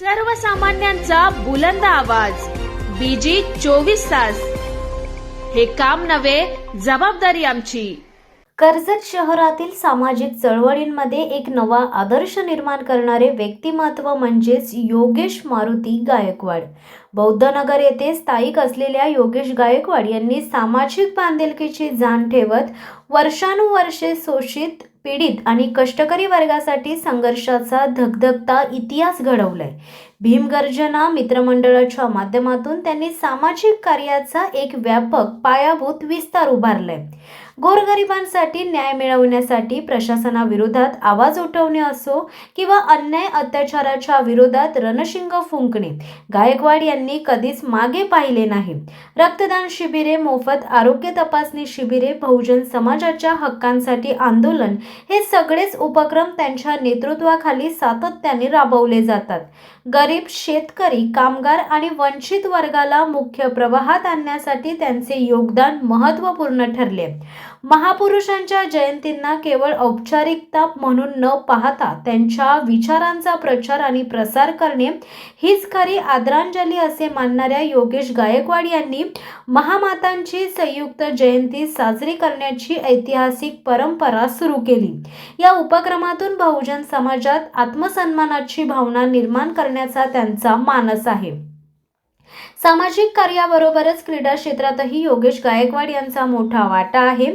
सर्वसामान्यांचा बुलंद आवाज. बीजी चोवीस तास. हे काम नव्हे जबाबदारी आमची. कर्जत शहरातील सामाजिक चळवळींमध्ये एक नवा आदर्श निर्माण करणारे व्यक्तिमत्व म्हणजेच योगेश मारुती गायकवाड. बौद्धनगर येथे स्थायिक असलेल्या योगेश गायकवाड यांनी सामाजिक बांधिलकीची जाण ठेवत वर्षानुवर्षे शोषित पीडित आणि कष्टकरी वर्गासाठी संघर्षाचा धगधगता इतिहास घडवलाय. भीमगर्जना मित्रमंडळाच्या माध्यमातून त्यांनी सामाजिक कार्याचा एक व्यापक पायाभूत विस्तार उभारलाय. गोरगरिबांसाठी न्याय मिळवण्यासाठी प्रशासनाविरोधात आवाज उठवणे असो किंवा अन्याय अत्याचाराच्या विरोधात रणशिंग फुंकणे गायकवाड यांनी कधीच मागे पाहिले नाही. रक्तदान शिबिरे मोफत आरोग्य तपासणी शिबिरे बहुजन समाजाच्या हक्कांसाठी आंदोलन हे सगळेच उपक्रम त्यांच्या नेतृत्वाखाली सातत्याने राबवले जातात. गरीब शेतकरी कामगार आणि वंचित वर्गाला मुख्य प्रवाहात आणण्यासाठी त्यांचे योगदान महत्त्वपूर्ण ठरले. महापुरुषांच्या जयंतींना केवळ औपचारिकता म्हणून न पाहता त्यांच्या विचारांचा प्रचार आणि प्रसार करणे हीच खरी आदरांजली असे मानणाऱ्या योगेश गायकवाड यांनी महामातांची संयुक्त जयंती साजरी करण्याची ऐतिहासिक परंपरा सुरू केली. या उपक्रमातून बहुजन समाजात आत्मसन्मानाची भावना निर्माण करण्याचा त्यांचा मानस आहे. सामाजिक कार्याबरोबरच क्रीडा क्षेत्रातही योगेश गायकवाड यांचा मोठा वाटा आहे.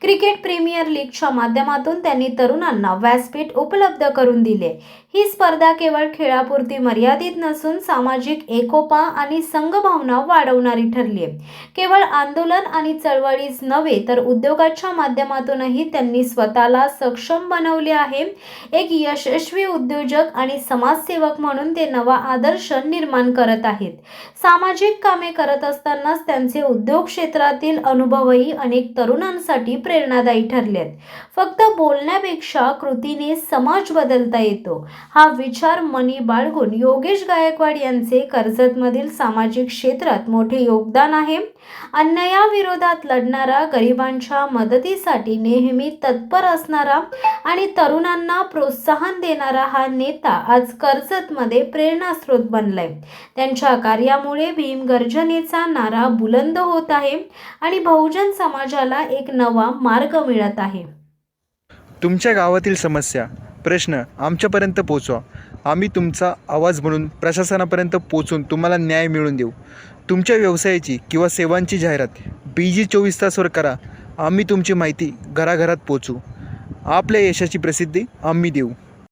क्रिकेट प्रीमियर लीगच्या माध्यमातून त्यांनी तरुणांना व्यासपीठ उपलब्ध करून दिले. ही स्पर्धा केवळ खेळापुरती मर्यादित नसून सामाजिक एकोपा आणि संघभावना वाढवणारी ठरली आहे केवळ आंदोलन आणि चळवळीच नव्हे तर उद्योगाच्या माध्यमातूनही त्यांनी स्वतःला सक्षम बनवले आहे. एक यशस्वी उद्योजक आणि समाजसेवक म्हणून ते नवा आदर्श निर्माण करत आहेत. सामाजिक सामाजिक कामे करत असतानाच त्यांचे उद्योग क्षेत्रातील अनुभवही अनेक तरुणांसाठी प्रेरणादायी ठरलेत. फक्त बोलण्यापेक्षा कृतीने समाज बदलता येतो. हा विचार मनी बाळगून योगेश गायकवाड यांचे कर्जतमधील सामाजिक क्षेत्रात मोठे योगदान आहे. अन्यायाविरोधात लढणारा गरिबांच्या मदतीसाठी नेहमी तत्पर असणारा आणि तरुणांना प्रोत्साहन देणारा हा नेता आज कर्जतमध्ये प्रेरणास्रोत बनलाय. त्यांच्या कार्यामुळे भीमगर्जनेचा नारा बुलंद होत आहे आणि बहुजन समाजाला एक नवा मार्ग मिळत आहे. तुमच्या गावातील समस्या प्रश्न आमच्यापर्यंत पोचवा. आम्ही तुमचा आवाज म्हणून प्रशासनापर्यंत पोचून तुम्हाला न्याय मिळवून देऊ. तुमच्या व्यवसायाची किंवा सेवांची जाहिरात बी जी चोवीस तासवर करा. आम्ही तुमची माहिती घराघरात पोचू. आपल्या यशाची प्रसिद्धी आम्ही देऊ.